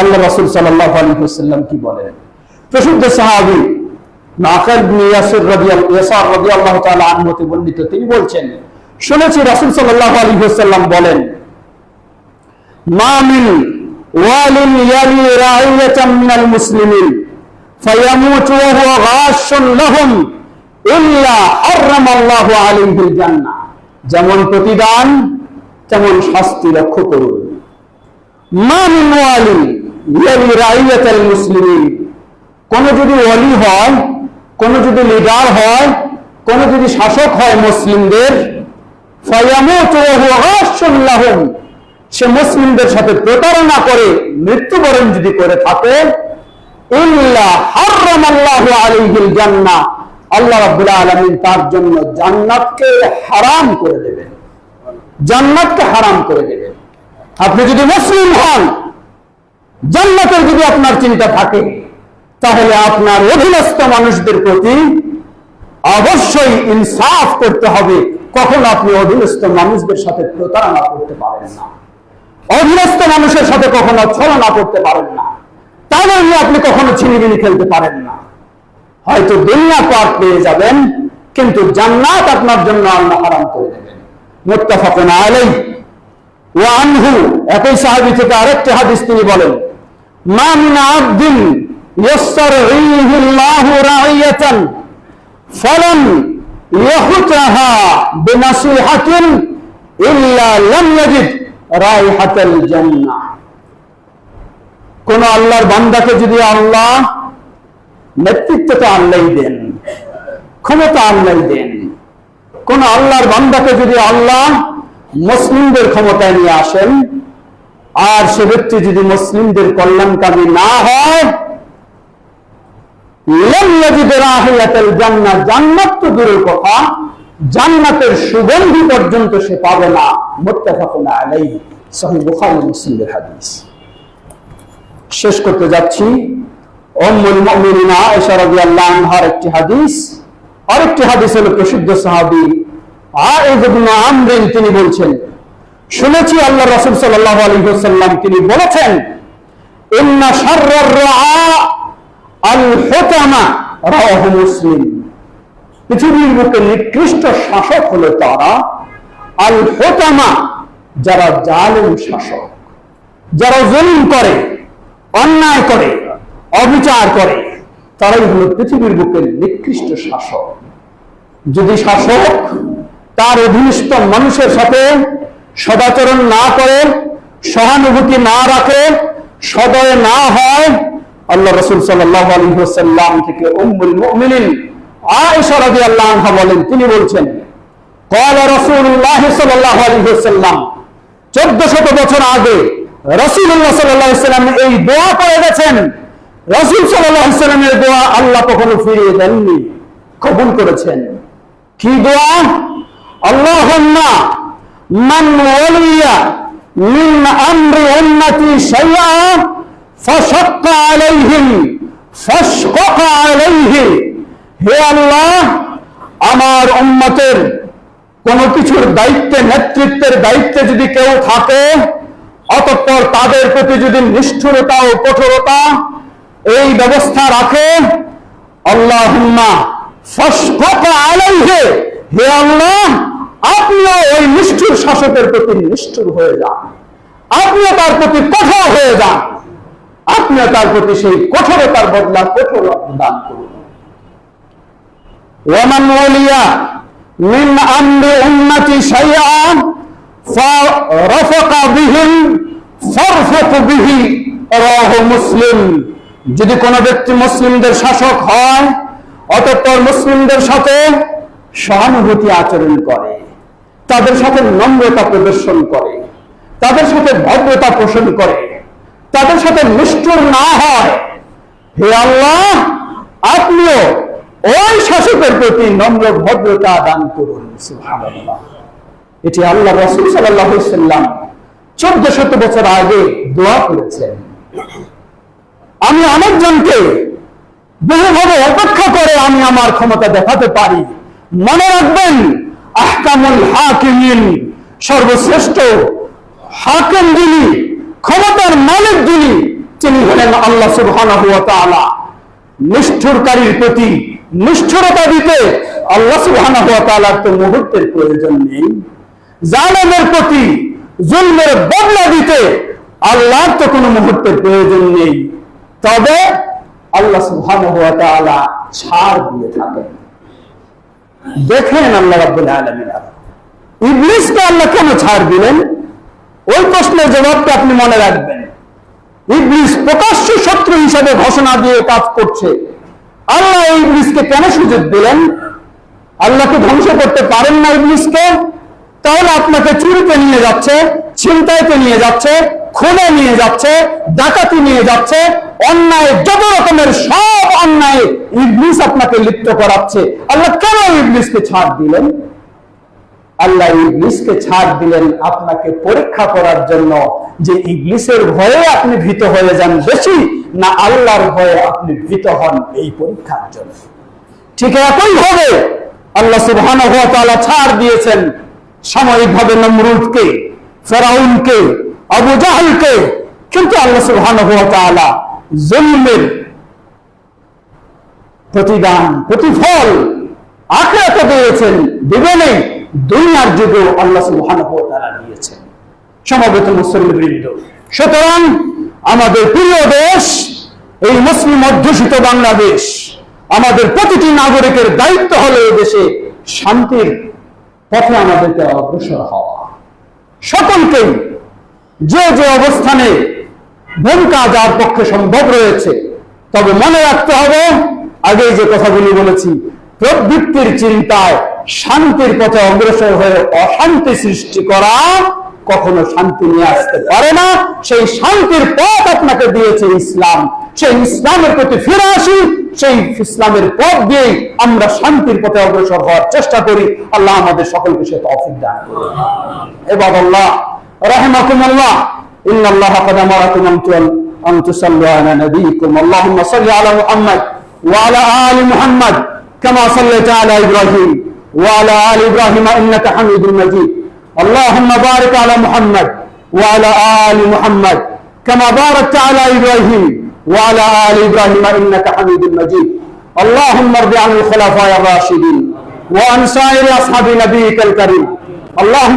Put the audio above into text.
আল্লাহ রাসূল ওয়াসাল্লাম কি বলেন? প্রসিদ্ধ সাহাবী ইবনে ইয়াসির হতে বর্ণিত, তিনি বলছেন, শুনেছি বলেন ওয়ালিন ইয়ালি রাইয়াতাম মিনাল মুসলিমিন, ফায়ামুতু ওয়া হুয়া লাহুম ইল্লা আলাইহিল জান্নাহ। যেমন প্রতিদান, তেমন শাস্তি লক্ষ্য করুন। মা ওয়ালিন মুসলিমিন। কোন যদি ওয়ালি হয়, কোন যদি লিডার হয়, কোন যদি শাসক হয় মুসলিমদের সে মুসলিমদের সাথে প্রতারণা করে, মৃত্যুবরণ যদি করে থাকে আল্লাহ রাব্বুল আলামিন তার জন্য জান্নাতকে হারাম করে দেবেন। জান্নাতকে হারাম করে দেবেন। আপনি যদি মুসলিম হন জান্নাতের যদি আপনার চিন্তা থাকে, তাহলে আপনার অধীনস্থ মানুষদের প্রতি অবশ্যই ইনসাফ করতে হবে। কখনো আপনি অধীনস্থ মানুষদের সাথে প্রতারণা করতে পারেন না। অধীনস্থ মানুষের সাথে কখনো ছলনা করতে পারেন না। তাহলে নিয়ে আপনি কখনো ছিনিমিনি খেলতে পারেন না। হয়তো দুনিয়া পার পেয়ে যাবেন, কিন্তু জান্নাত আপনার জন্য আল্লাহ হারাম করে দেবেন। মুত্তাফাকুন আলাই ওয়া আনহু, একই সাহাবী থেকে আরেকটি হাদিস তিনি বলেন আল্লাহু ইয়াজিদ রাইহাতাল জান্নাহ। কোন আল্লাহর বান্দাকে যদি আল্লাহ নেতৃত্ব তো আল্লাহই দেন, ক্ষমতা আল্লাহই দেন, কোন আল্লাহর বান্দাকে যদি আল্লাহ মুসলিমদের ক্ষমতায় নিয়ে আসেন আর সে ব্যক্তি যদি মুসলিমদের কল্যাণকামী না হয় জান্নাত তো দূরের কথা, জান্নাতের সুগন্ধি পর্যন্ত সে পাবে না। হাদিস। শেষ করতে যাচ্ছি। একটি আরেকটি হাদিস হলো প্রসিদ্ধ সাহাবী আয়েজ ইবনে আমর তিনি বলছেন শুনেছি আল্লাহ রাসূল সাল্লাল্লাহু আলাইহি ওয়াসাল্লাম, তিনি বলেছেন মুসলিম। পৃথিবীর বুকে নিকৃষ্ট শাসক হলো তারা। আল হুতামা যারা জালেম শাসক, যারা জুলুম করে, অন্যায় করে, অবিচার করে, তারাই হলো পৃথিবীর বুকের নিকৃষ্ট শাসক। যদি শাসক তার অধীনস্থ মানুষের সাথে সদাচরণ না করে সহানুভূতি না রাখে সদয় না হয় আল্লাহ রসুল সাল্লাহ আলী সাল্লাম থেকে উম্মুল মুমিনিন আয়েশা রাদিয়াল্লাহু আনহা বলেন তিনি বলছেন قال رسول الله صلى الله عليه وسلم 1400 বছর আগে রাসূলুল্লাহ সাল্লাল্লাহু আলাইহি সাল্লাম এই দোয়া করে গেছেন রাসূল সাল্লাল্লাহু আলাইহি সাল্লামের দোয়া আল্লাহ কখনো ফিরিয়ে দেননি কবুল করেছেন কি দোয়া আল্লাহুম্মা মান ওয়ালিয়া মিন আমরি উম্মতি শাইআ ফাশাক্কা আলাইহিম ফাশকাকা আলাইহি। হে আল্লাহ, আমার উম্মতের কোন কিছুর দায়িত্বে, নেতৃত্বের দায়িত্বে যদি কেউ থাকে, অতঃপর তাদের প্রতি যদি নিষ্ঠুরতা ও কঠোরতা এই ব্যবস্থা রাখে আল্লাহ আলাইহে। হে আল্লাহ আপনিও ওই নিষ্ঠুর শাসকের প্রতি নিষ্ঠুর হয়ে যান। আপনিও তার প্রতি কঠোর হয়ে যান। আপনিও তার প্রতি সেই কঠোরতার বদলা কঠোর দান করুন। ওয়ামান ওয়ালিয়া মিন আমরি উন্নতি শাইআ ফারফাকা বিহিম ফারফাক বিহি রাহ মুসলিম। যদি কোনো ব্যক্তি মুসলিমদের শাসক হয়, অতঃপর মুসলিমদের সাথে সহানুভূতি আচরণ করে। তাদের সাথে নম্রতা প্রদর্শন করে, তাদের সাথে ভদ্রতা পোষণ করে, তাদের সাথে নিষ্ঠুর না হয়। হে আল্লাহ, আপনিও ওই শাসকের প্রতি নম্র ভদ্রতা দান করুন। এটি আল্লাহ রসুল সাল্লাম চোদ্দ শত বছর আগে দোয়া করেছেন। আমি অনেকজনকে বহুভাবে অপেক্ষা করে আমি আমার ক্ষমতা দেখাতে পারি। মনে রাখবেন আহকামুল হাকিমিন, সর্বশ্রেষ্ঠ হাকিম যিনি ক্ষমতার মালিক যিনি তিনি হলেন আল্লাহ সুবহানাহু ওয়া তাআলা। নিষ্ঠুরকারীর প্রতি নিষ্ঠুরতা দিতে আল্লাহ সুবহানাহু ওয়া তাআলার তো মুহূর্তের প্রয়োজন নেই। জালেমের প্রতি জুলমের বদলা দিতে আল্লাহর তো কোনো মুহূর্তের প্রয়োজন নেই। তবে আল্লাহ সুবহানাহু ওয়া তাআলা ছাড় দিয়ে থাকেন। দেখেন আল্লাহ রাব্বুল আলামিন। ইবলিসকে আল্লাহ কেন ছাড় দিলেন? ওই প্রশ্নের জবাবটা আপনি মনে রাখবেন। ইবলিস প্রকাশ্য শত্রু হিসাবে ঘোষণা দিয়ে কাজ করছে। আল্লাহ এই ইবলিসকে কেন সুযোগ দিলেন? আল্লাহকে ধ্বংস করতে পারেন না ইবলিসকে? তাহলে আপনাকে চুরিতে নিয়ে যাচ্ছে, ছিনতাইতে নিয়ে যাচ্ছে খুনে নিয়ে যাচ্ছে, ডাকাতি নিয়ে যাচ্ছে, অন্যায় যত রকমের সব অন্যায় ইবলিস আপনাকে লিপ্ত করাচ্ছে। আল্লাহ কেন ইবলিসকে ছাড় দিলেন? আল্লাহ ইবলিসকে ছাড় দিলেন আপনাকে পরীক্ষা করার জন্য যে ইবলিসের ভয়ে আপনি ভীত হয়ে যান বেশি, না আল্লাহর ভয়ে আপনি ভীত হন এই পরীক্ষার জন্য। ঠিক একই ভাবে আল্লাহ সুবহানাহু ছাড় দিয়েছেন সাময়িকভাবে নমরুদকে, ফেরাউনকে আবু জাহলকে, কিন্তু আল্লাহ তাআলা জুলমের প্রতিদান, প্রতিফল আখরাতে দিয়েছেন। দিবেনই দুনিয়ার যুগেও আল্লাহ তাআলা দিয়েছেন। সমবেত মুসলিমবৃন্দ সুতরাং আমাদের প্রিয় দেশ, এই মুসলিম অধ্যুষিত বাংলাদেশ, আমাদের প্রতিটি নাগরিকের দায়িত্ব হলো এই দেশে শান্তির পথে আমাদেরকে অগ্রসর হওয়া। সকলকেই যে যে অবস্থানে ভূমিকা যার পক্ষে সম্ভব রয়েছে, তবে মনে রাখতে হবে, আগেই যে কথাগুলি বলেছি, প্রবৃত্তির চিন্তায় শান্তির পথে অগ্রসর হয়ে অশান্তি সৃষ্টি করা কখনো শান্তি নিয়ে আসতে পারে না। সেই শান্তির পথ আপনাকে দিয়েছে ইসলাম। সেই ইসলামের প্রতি ফিরে আসি, সেই ইসলামের পথ দিয়েই আমরা শান্তির পথে অগ্রসর হওয়ার চেষ্টা করি। আল্লাহ আমাদের সকলকে সে তৌফিক দান এবার আল্লাহ رحمكم الله. إن الله قد أمركم أن تصلوا على نبيكم. اللهم صل على محمد وعلى آل محمد كما صليت على إبراهيم وعلى آل إبراهيم إنك حميد مجيد. اللهم بارك على محمد وعلى آل محمد كما باركت على إبراهيم وعلى آل إبراهيم إنك حميد مجيد. اللهم ارض عن الخلفاء الراشدين وعن سائر أصحاب نبيك الكريم. اللهم